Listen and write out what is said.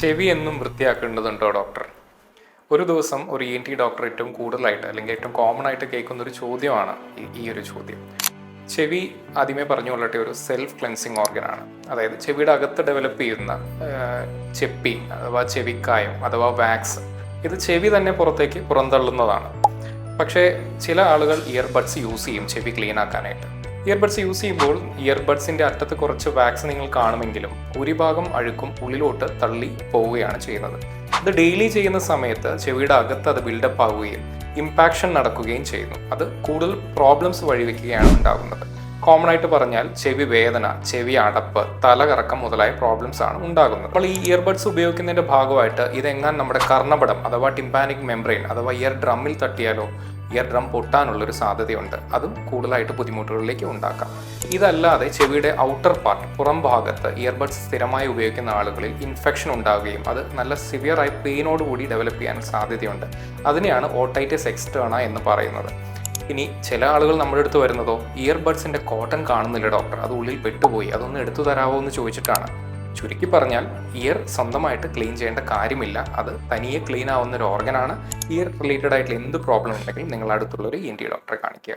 ചെവി എന്നും വൃത്തിയാക്കേണ്ടതുണ്ടോ ഡോക്ടർ? ഒരു ദിവസം ഒരു ഇ എൻ ടി ഡോക്ടർ ഏറ്റവും കൂടുതലായിട്ട് അല്ലെങ്കിൽ ഏറ്റവും കോമൺ ആയിട്ട് കേൾക്കുന്ന ഒരു ചോദ്യമാണ് ഈ- ഒരു ചോദ്യം. ചെവി ആദ്യമേ പറഞ്ഞു കൊള്ളട്ടെ ഒരു സെൽഫ് ക്ലെൻസിങ് ഓർഗനാണ് അതായത് ചെവിയുടെ അകത്ത് ഡെവലപ്പ് ചെയ്യുന്ന ചെപ്പി അഥവാ ചെവിക്കായം അഥവാ വാക്സ് ഇത് ചെവി തന്നെ പുറത്തേക്ക് പുറന്തള്ളുന്നതാണ്. പക്ഷേ ചില ആളുകൾ ഇയർബഡ്സ് യൂസ് ചെയ്യും ചെവി ക്ലീൻ ആക്കാനായിട്ട്. ഇയർബഡ്സ് യൂസ് ചെയ്യുമ്പോൾ ഇയർബഡ്സിന്റെ അറ്റത്ത് കുറച്ച് വാക്സ് നിങ്ങൾ കാണുമെങ്കിലും ഭൂരിഭാഗം അഴുക്കും ഉള്ളിലോട്ട് തള്ളി പോവുകയാണ് ചെയ്യുന്നത്. അത് ഡെയിലി ചെയ്യുന്ന സമയത്ത് ചെവിയുടെ അകത്ത് അത് ബിൽഡപ്പ് ആവുകയും ഇമ്പാക്ഷൻ നടക്കുകയും ചെയ്യുന്നു. അത് കൂടുതൽ പ്രോബ്ലംസ് വഴിവെക്കുകയാണ് ഉണ്ടാകുന്നത് കോമൺ ആയിട്ട് പറഞ്ഞാൽ ചെവി വേദന ചെവി അടപ്പ് തലകറക്കം മുതലായ പ്രോബ്ലംസ് ആണ് ഉണ്ടാകുന്നത്. അപ്പോൾ ഈ ഇയർബഡ്സ് ഉപയോഗിക്കുന്നതിന്റെ ഭാഗമായിട്ട് ഇതെങ്ങാൻ നമ്മുടെ കർണപടം അഥവാ ടിംപാനിക് മെംബ്രെയിൻ അഥവാ ഇയർ ഡ്രമ്മിൽ തട്ടിയാലോ ഇയർ ഡ്രം പൊട്ടാനുള്ള ഒരു സാധ്യതയുണ്ട്. അതും കൂടുതലായിട്ട് ബുദ്ധിമുട്ടുകളിലേക്ക് ഉണ്ടാക്കാം. ഇതല്ലാതെ ചെവിയുടെ ഔട്ടർ പാർട്ട് പുറം ഭാഗത്ത് ഇയർബഡ്സ് സ്ഥിരമായി ഉപയോഗിക്കുന്ന ആളുകളിൽ ഇൻഫെക്ഷൻ ഉണ്ടാവുകയും അത് നല്ല സിവിയറായി പെയിനോട് കൂടി ഡെവലപ്പ് ചെയ്യാൻ സാധ്യതയുണ്ട്. അതിനെയാണ് ഓട്ടൈറ്റിസ് എക്സ്റ്റേണ എന്ന് പറയുന്നത്. ഇനി ചില ആളുകൾ നമ്മുടെ അടുത്ത് വരുന്നതോ ഇയർബഡ്സിന്റെ കോട്ടൺ കാണുന്നില്ല ഡോക്ടർ? അത് ഉള്ളിൽ പെട്ടുപോയി. അതൊന്ന് എടുത്തു തരാമോ എന്ന് ചോദിച്ചിട്ടാണ്. ചുരുക്കി പറഞ്ഞാൽ ഇയർ സ്വന്തമായിട്ട് ക്ലീൻ ചെയ്യേണ്ട കാര്യമില്ല. അത് തനിയെ ക്ലീൻ ആവുന്ന ഒരു ഓർഗനാണ് ഇയർ റിലേറ്റഡ് ആയിട്ടുള്ള എന്ത് പ്രോബ്ലം ഉണ്ടെങ്കിലും നിങ്ങൾ അടുത്തുള്ള ഒരു ഇ എൻ ഡോക്ടറെ കാണിക്കുക.